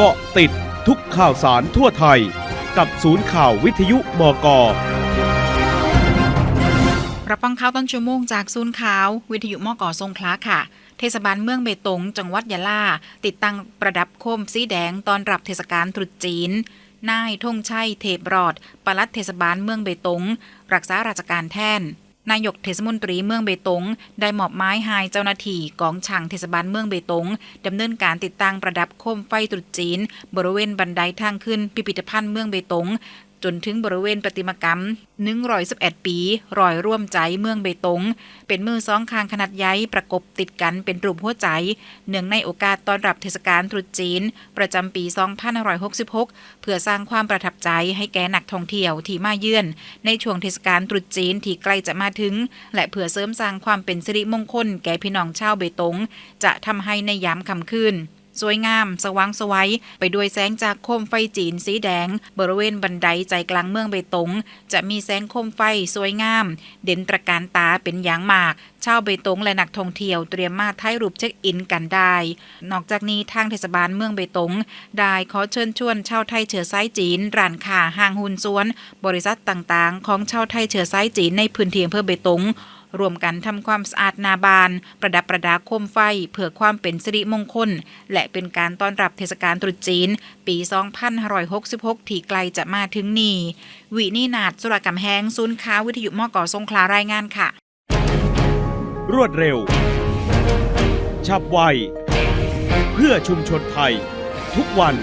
เกาะติดทุกข่าวสารทั่วไทย กับศูนย์ข่าววิทยุมกรับฟังข่าวต้นชั่วโมงจากศูนย์ข่าว วิทยุมกทรงคลาค่ะ เทศบาลเมืองเบตง จังหวัดยะลา ติดตั้งประดับโคมสีแดงตอนรับเทศกาลตรุษจีนนายธงชัยเทพรอด ปลัดเทศบาลเมืองเบตง รักษาราชการแทน นายกเทศมนตรีเมืองเบตง ได้มอบไม้ให้เจ้าหน้าที่กองช่างเทศบาลเมืองเบตงดำเนินการติดตั้งประดับโคมไฟตรุษจีน บริเวณบันไดทางขึ้นพิพิธภัณฑ์เมืองเบตง จนถึงบริเวณประติมากรรม111 ปี รอยร่วมใจเมืองเบตง เป็นมือสองคางขนาดใหญ่ประกบติดกันเป็นรูปหัวใจ เนื่องในโอกาสต้อนรับเทศกาลตรุษจีน ประจำปี 2566 เพื่อสร้างความประทับใจให้แก่นักท่องเที่ยวที่มาเยือน ในช่วงเทศกาลตรุษจีนที่ใกล้จะมาถึง และเพื่อเสริมสร้างความเป็นสิริมงคลแก่พี่น้องชาวเบตง จะทำให้ในยามค่ำคืน สวยงาม สว่างสวัยไปด้วยแสงจากโคมไฟจีนสีแดง บริเวณบันไดใจกลางเมืองเบตง จะมีแสงโคมไฟสวยงาม เด่นตระการตาเป็นอย่างมากชาวเบตงและนักท่องเที่ยวเตรียมมาถ่ายรูปเช็คอินกันได้ นอกจากนี้ทางเทศบาลเมืองเบตง ได้ขอเชิญชวนชาวไทยเชื้อสายจีน ร้านค้าห้างหุ้นส่วน บริษัทต่างๆ ของชาวไทยเชื้อสายจีนในพื้นที่อำเภอเบตง รวมกันทำความสะอาดนาบาน ประดับประดาโคมไฟ เพื่อความเป็นสิริมงคล และเป็นการต้อนรับเทศกาลตรุษจีน ปี 2566 ที่ไกลจะมาถึงนี่วินีนาดสุรกำแหงศูนย์ค้าวิทยุมอก่อสงขลารายงานค่ะ รวดเร็ว ฉับไว เพื่อชุมชนไทย ทุกวัน